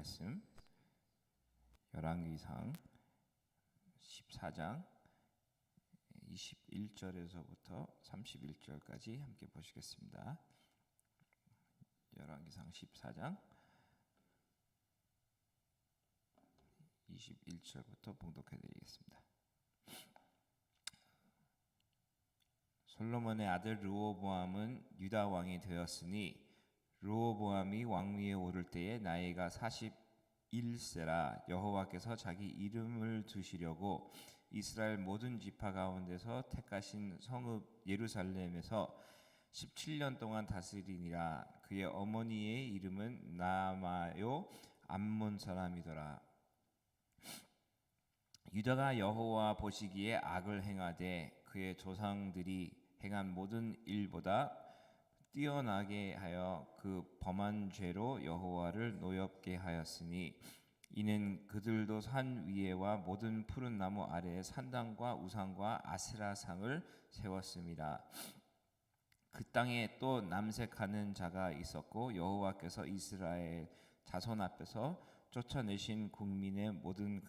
말씀 열왕기상 14장 21절에서부터 31절까지 함께 보시겠습니다. 열왕기상 14장 21절부터 봉독해 드리겠습니다. 솔로몬의 아들 르호보암은 유다 왕이 되었으니 르호보암이 왕위에 오를 때에 나이가 41세라. 여호와께서 자기 이름을 두시려고 이스라엘 모든 지파 가운데서 택하신 성읍 예루살렘에서 17년 동안 다스리니라. 그의 어머니의 이름은 나마요 암몬 사람이더라. 유다가 여호와 보시기에 악을 행하되 그의 조상들이 행한 모든 일보다 뛰어나게 하여 그 범한 죄로 여호와를 노엽게 하였으니 이는 그들도 산 위에와 모든 푸른 나무 아래에 산당과 우상과 아세라상을 세웠습니다. 그 땅에 또 남색하는 자가 있었고 여호와께서 이스라엘 자손 앞에서 쫓아내신 국민의 모든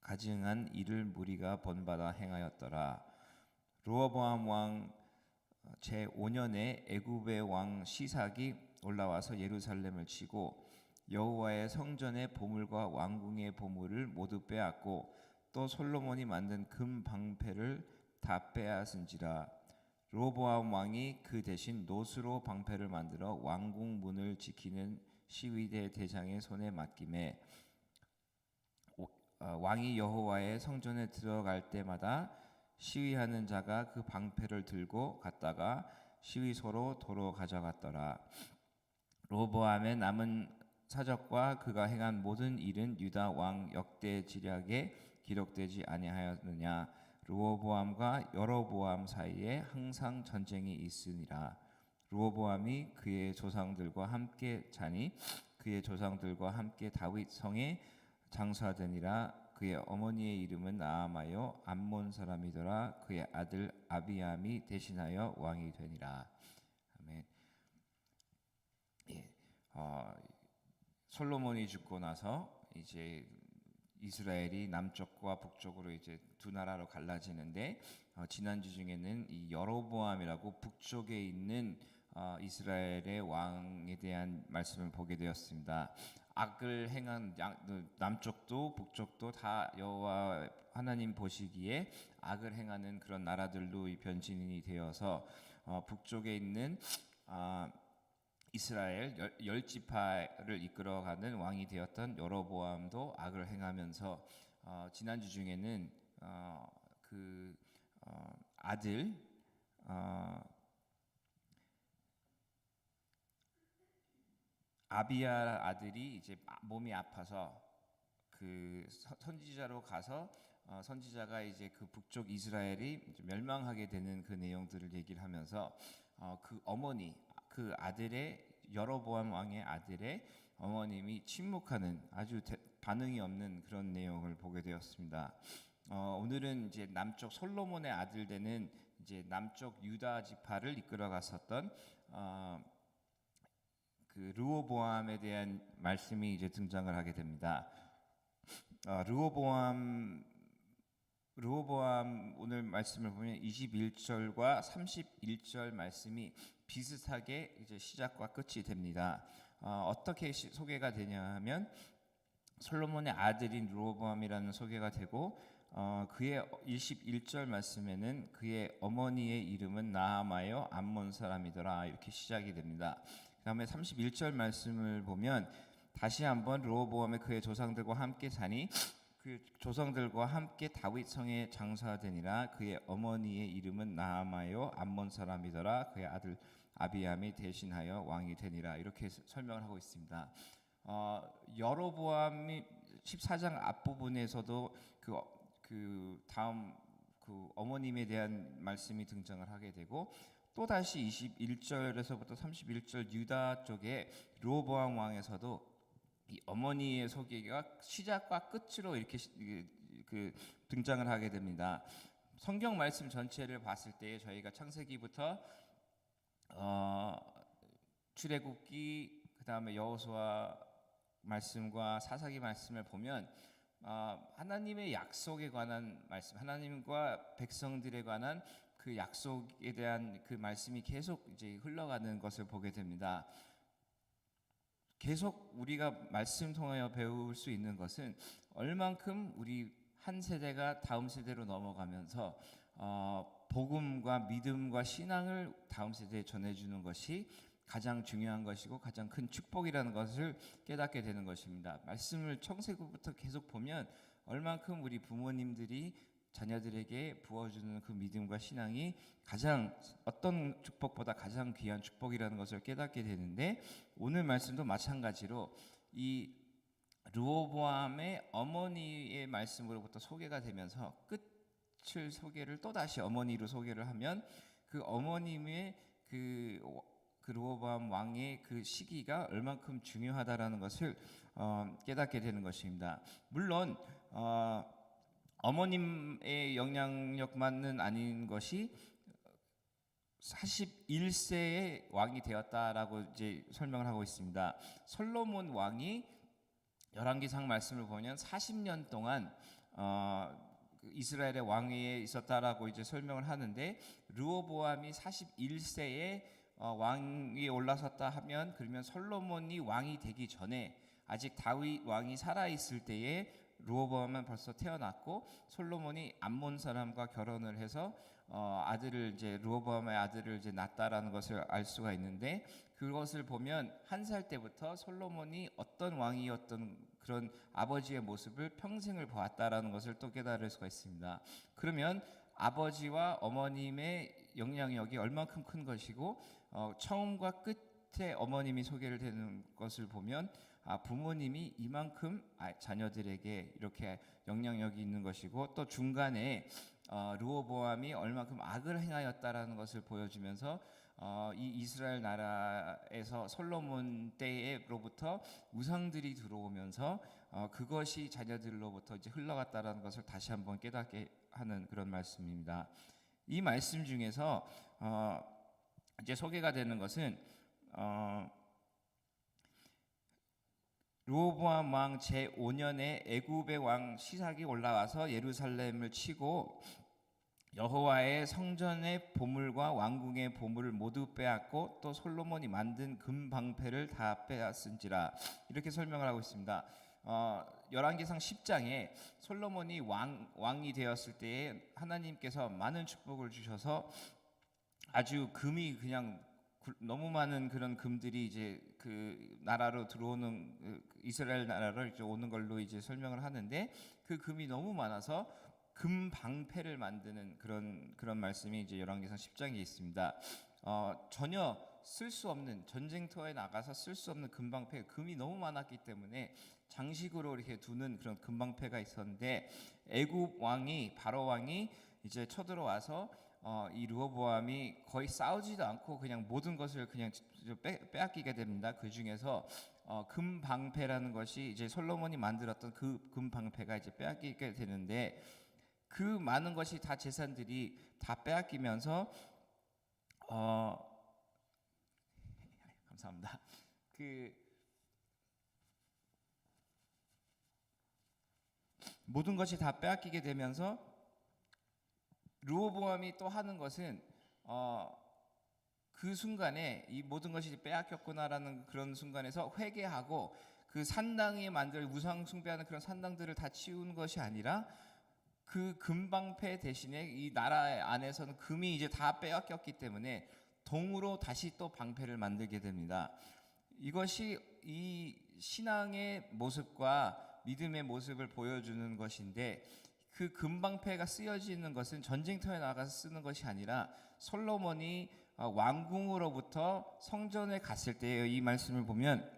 가증한 일을 무리가 번받아 행하였더라. 로어보암 왕 제 5년에 애굽의 왕 시삭이 올라와서 예루살렘을 치고 여호와의 성전의 보물과 왕궁의 보물을 모두 빼앗고 또 솔로몬이 만든 금 방패를 다 빼앗은지라. 로보암 왕이 그 대신 노스로 방패를 만들어 왕궁 문을 지키는 시위대 대장의 손에 맡김에 어, 왕이 여호와의 성전에 들어갈 때마다 시위하는 자가 그 방패를 들고 갔다가 시위소로 도로 가져갔더라. 로보암의 남은 사적과 그가 행한 모든 일은 유다 왕 역대 지략에 기록되지 아니하였느냐. 로보암과 여로보암 사이에 항상 전쟁이 있으니라. 로보암이 그의 조상들과 함께 자니 그의 조상들과 함께 다윗 성에 장사되니라 그의 어머니의 이름은 나아마요 암몬 사람이더라 그의 아들 아비암이 대신하여 왕이 되니라 아멘. 예, 어, 솔로몬이 죽고 나서 이제 이스라엘이 남쪽과 북쪽으로 이제 두 나라로 갈라지는데 어, 지난주 중에는 이 여로보암이라고 북쪽에 있는 어, 이스라엘의 왕에 대한 말씀을 보게 되었습니다. 악을 행한 양, 그 남쪽도 북쪽도 다 여호와 하나님 보시기에 악을 행하는 그런 나라들로 변진이 되어서 어, 북쪽에 있는 아, 이스라엘 열, 열 지파를 이끌어가는 왕이 되었던 여로보암도 악을 행하면서 어, 지난주 중에는 어, 그 어, 아들 어, 아비야 아들이 이제 몸이 아파서 그 선지자로 가서 어, 선지자가 이제 그 북쪽 이스라엘이 멸망하게 되는 그 내용들을 얘기를 하면서 어, 그 어머니 그 아들의 여로보암 왕의 아들의 어머님이 침묵하는 아주 대, 반응이 없는 그런 내용을 보게 되었습니다. 어, 오늘은 이제 남쪽 솔로몬의 아들 되는 이제 남쪽 유다 지파를 이끌어갔었던 어, 그 르호보암에 대한 말씀이 이제 등장을 하게 됩니다. 어, 르호보암 르호보암 오늘 말씀을 보면 21절과 31절 말씀이 비슷하게 이제 시작과 끝이 됩니다. 어, 떻게 소개가 되냐면 솔로몬의 아들인 르호보암이라는 소개가 되고 어, 그의 21절 말씀에는 그의 어머니의 이름은 나아마요 암몬 사람이더라 이렇게 시작이 됩니다. 다음에 31절 말씀을 보면 다시 한번 르호보암의 그의 조상들과 함께 자니 그 조상들과 함께 다윗 성에 장사되니라 그의 어머니의 이름은 나아마요 암몬 사람이더라 그의 아들 아비암이 대신하여 왕이 되니라 이렇게 설명을 하고 있습니다. 어, 여로보암이 14장 앞부분에서도 그, 그 다음 그 어머님에 대한 말씀이 등장을 하게 되고 또 다시 21절에서부터 31절 유다 쪽에 로보암 왕에서도 이 어머니의 소개가 시작과 끝으로 이렇게 그 등장을 하게 됩니다. 성경 말씀 전체를 봤을 때 저희가 창세기부터 어, 출애굽기 그다음에 여호수아 말씀과 사사기 말씀을 보면 어, 하나님의 약속에 관한 말씀, 하나님과 백성들에 관한 그 약속에 대한 그 말씀이 계속 이제 흘러가는 것을 보게 됩니다. 계속 우리가 말씀 통하여 배울 수 있는 것은 얼만큼 우리 한 세대가 다음 세대로 넘어가면서 어, 복음과 믿음과 신앙을 다음 세대에 전해주는 것이 가장 중요한 것이고 가장 큰 축복이라는 것을 깨닫게 되는 것입니다. 말씀을 청세기부터 계속 보면 얼만큼 우리 부모님들이 자녀들에게 부어주는 그 믿음과 신앙이 가장 어떤 축복보다 가장 귀한 축복이라는 것을 깨닫게 되는데 오늘 말씀도 마찬가지로 이 르호보암의 어머니의 말씀으로부터 소개가 되면서 끝을 소개를 또 다시 어머니로 소개를 하면 그 어머님의 그, 그 르호보암 왕의 그 시기가 얼만큼 중요하다라는 것을 어, 깨닫게 되는 것입니다. 물론 어, 어머님의 영향력만은 아닌 것이 41세의 왕이 되었다라고 이제 설명을 하고 있습니다. 솔로몬 왕이 열왕기상 말씀을 보면 40년 동안 어, 그 이스라엘의 왕위에 있었다라고 이제 설명을 하는데 르호보암이 41세에 어, 왕위에 올라섰다 하면 그러면 솔로몬이 왕이 되기 전에 아직 다윗 왕이 살아 있을 때에 르호보암은 벌써 태어났고 솔로몬이 암몬 사람과 결혼을 해서 어, 아들을 이제 르호보암의 아들을 이제 낳았다라는 것을 알 수가 있는데 그것을 보면 한 살 때부터 솔로몬이 어떤 왕이었던 그런 아버지의 모습을 평생을 보았다라는 것을 또 깨달을 수가 있습니다. 그러면 아버지와 어머님의 영향력이 얼만큼 큰 것이고 어, 처음과 끝에 어머님이 소개를 되는 것을 보면 아, 부모님이 이만큼 아, 자녀들에게 이렇게 영향력이 있는 것이고 또 중간에 어, 르호보암이 얼마큼 악을 행하였다라는 것을 보여주면서 어, 이 이스라엘 나라에서 솔로몬 때로부터 우상들이 들어오면서 어, 그것이 자녀들로부터 이제 흘러갔다라는 것을 다시 한번 깨닫게 하는 그런 말씀입니다. 이 말씀 중에서 어, 이제 소개가 되는 것은 어, 르호보암 왕 제5년에 애굽의 왕 시삭이 올라와서 예루살렘을 치고 여호와의 성전의 보물과 왕궁의 보물을 모두 빼앗고 또 솔로몬이 만든 금 방패를 다 빼앗은지라 이렇게 설명을 하고 있습니다. 어, 열왕기상 10장에 솔로몬이 왕 왕이 되었을 때에 하나님께서 많은 축복을 주셔서 아주 금이 그냥 구- 너무 많은 그런 금들이 이제 그 나라로 들어오는 그 이스라엘 나라로 이제 오는 걸로 이제 설명을 하는데 그 금이 너무 많아서 금 방패를 만드는 그런 그런 말씀이 이제 열왕기상 10장에 있습니다. 어, 전혀 쓸 수 없는 전쟁터에 나가서 쓸 수 없는 금방패 금이 너무 많았기 때문에 장식으로 이렇게 두는 그런 금방패가 있었는데 애굽 왕이 바로 왕이 이제 쳐들어와서 어, 이 르호보암이 거의 싸우지도 않고 그냥 모든 것을 그냥 빼, 빼앗기게 됩니다. 그 중에서 어, 금방패라는 것이 이제 솔로몬이 만들었던 그 금방패가 이제 빼앗기게 되는데 그 많은 것이 다 재산들이 다 빼앗기면서 어 감사합니다. 그 모든 것이 다 빼앗기게 되면서 르호보암이 또 하는 것은 어, 그 순간에 이 모든 것이 빼앗겼구나라는 그런 순간에서 회개하고 그 산당에 만들 우상 숭배하는 그런 산당들을 다 치운 것이 아니라 그 금방패 대신에 이 나라 안에서는 금이 이제 다 빼앗겼기 때문에 동으로 다시 또 방패를 만들게 됩니다. 이것이 이 신앙의 모습과 믿음의 모습을 보여주는 것인데 그 금방패가 쓰여지는 것은 전쟁터에 나가서 쓰는 것이 아니라 솔로몬이 어, 왕궁으로부터 성전에 갔을 때의 이 말씀을 보면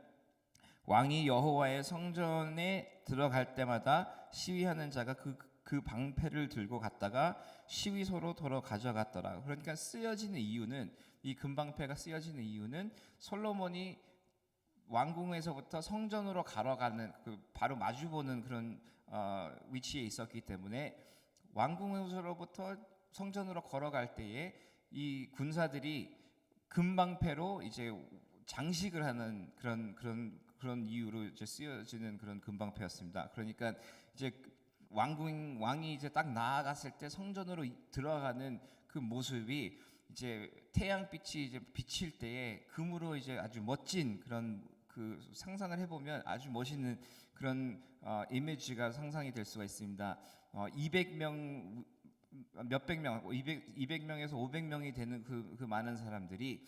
왕이 여호와의 성전에 들어갈 때마다 시위하는 자가 그, 그 방패를 들고 갔다가 시위소로 돌아 가져갔더라. 그러니까 쓰여지는 이유는 이 금방패가 쓰여지는 이유는 솔로몬이 왕궁에서부터 성전으로 가러가는 그 바로 마주보는 그런 어, 위치에 있었기 때문에 왕궁에서로부터 성전으로 걸어갈 때에 이 군사들이 금방패로 이제 장식을 하는 그런 그런 그런 이유로 이제 쓰여지는 그런 금방패였습니다. 그러니까 이제 왕궁 왕이 이제 딱 나아갔을 때 성전으로 이- 들어가는 그 모습이 이제 태양빛이 이제 비칠 때에 금으로 이제 아주 멋진 그런 그 상상을 해보면 아주 멋있는 그런 어, 이미지가 상상이 될 수가 있습니다. 어, 200명 몇백 명, 200 200명에서 500명이 되는 그, 그 많은 사람들이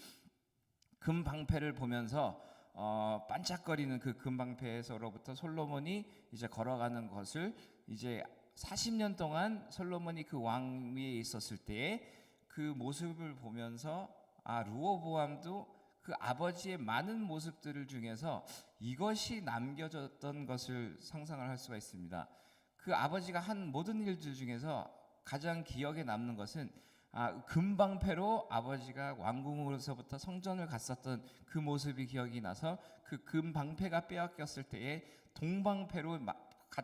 금 방패를 보면서 어, 반짝거리는 그 금방패에서로부터 솔로몬이 이제 걸어가는 것을 이제 40년 동안 솔로몬이 그 왕위에 있었을 때에 그 모습을 보면서 아 루어보암도 그 아버지의 많은 모습들을 중에서 이것이 남겨졌던 것을 상상을 할 수가 있습니다. 그 아버지가 한 모든 일들 중에서 가장 기억에 남는 것은 아, 금방패로 아버지가 왕궁으로서부터 성전을 갔었던 그 모습이 기억이 나서 그 금방패가 빼앗겼을 때에 동방패로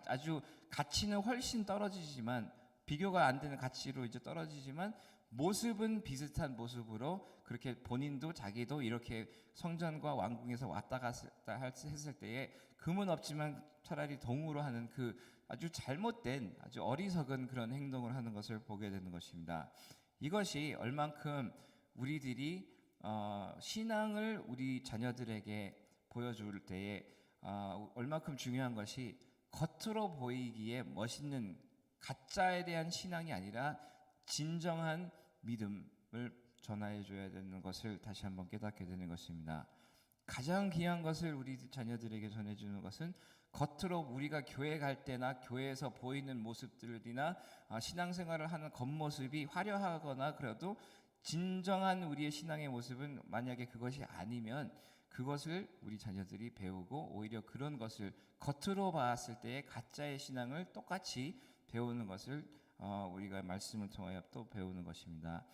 아주 가치는 훨씬 떨어지지만 비교가 안 되는 가치로 이제 떨어지지만 모습은 비슷한 모습으로 그렇게 본인도 자기도 이렇게 성전과 왕궁에서 왔다 갔다 할- 했을 때에 금은 없지만 차라리 동으로 하는 그 아주 잘못된 아주 어리석은 그런 행동을 하는 것을 보게 되는 것입니다. 이것이 얼만큼 우리들이 어, 신앙을 우리 자녀들에게 보여줄 때에 어, 얼만큼 중요한 것이 겉으로 보이기에 멋있는 가짜에 대한 신앙이 아니라 진정한 믿음을 전하여 줘야 되는 것을 다시 한번 깨닫게 되는 것입니다. 가장 귀한 것을 우리 자녀들에게 전해주는 것은 겉으로 우리가 교회 갈 때나 교회에서 보이는 모습들이나 아, 신앙생활을 하는 겉모습이 화려하거나 그래도 진정한 우리의 신앙의 모습은 만약에 그것이 아니면 그것을 우리 자녀들이 배우고 오히려 그런 것을 겉으로 봤을 때의 가짜의 신앙을 똑같이 배우는 것을 어, 우리가 말씀을 통하여 또 배우는 것입니다.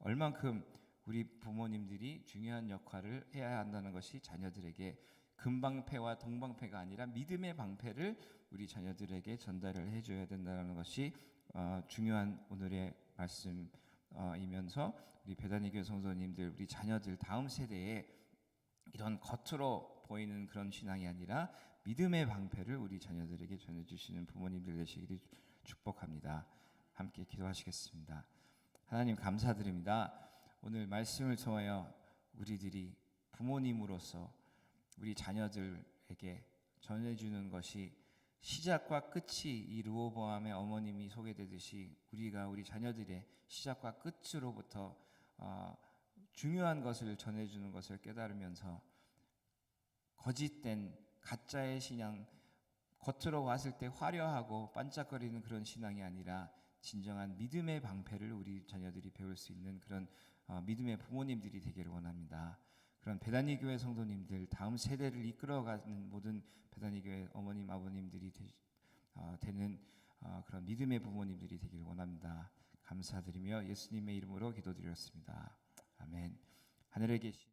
얼만큼 우리 부모님들이 중요한 역할을 해야 한다는 것이 자녀들에게 금방패와 동방패가 아니라 믿음의 방패를 우리 자녀들에게 전달을 해줘야 된다는 것이 어, 중요한 오늘의 말씀이면서 우리 배단이 교회 성도님들 우리 자녀들 다음 세대에 이런 겉으로 보이는 그런 신앙이 아니라 믿음의 방패를 우리 자녀들에게 전해주시는 부모님들 되시기를 축복합니다. 함께 기도하시겠습니다. 하나님 감사드립니다. 오늘 말씀을 통하여 우리들이 부모님으로서 우리 자녀들에게 전해주는 것이 시작과 끝이 이 루오보암의 어머님이 소개되듯이 우리가 우리 자녀들의 시작과 끝으로부터 어, 중요한 것을 전해주는 것을 깨달으면서 거짓된 가짜의 신앙 겉으로 봤을 때 화려하고 반짝거리는 그런 신앙이 아니라 진정한 믿음의 방패를 우리 자녀들이 배울 수 있는 그런 어, 믿음의 부모님들이 되기를 원합니다. 그런 배단이 교회 성도님들 다음 세대를 이끌어가는 모든 배단이 교회 어머님 아버님들이 되, 어, 되는 어, 그런 믿음의 부모님들이 되기를 원합니다. 감사드리며 예수님의 이름으로 기도드렸습니다. 아멘. 하늘에 계신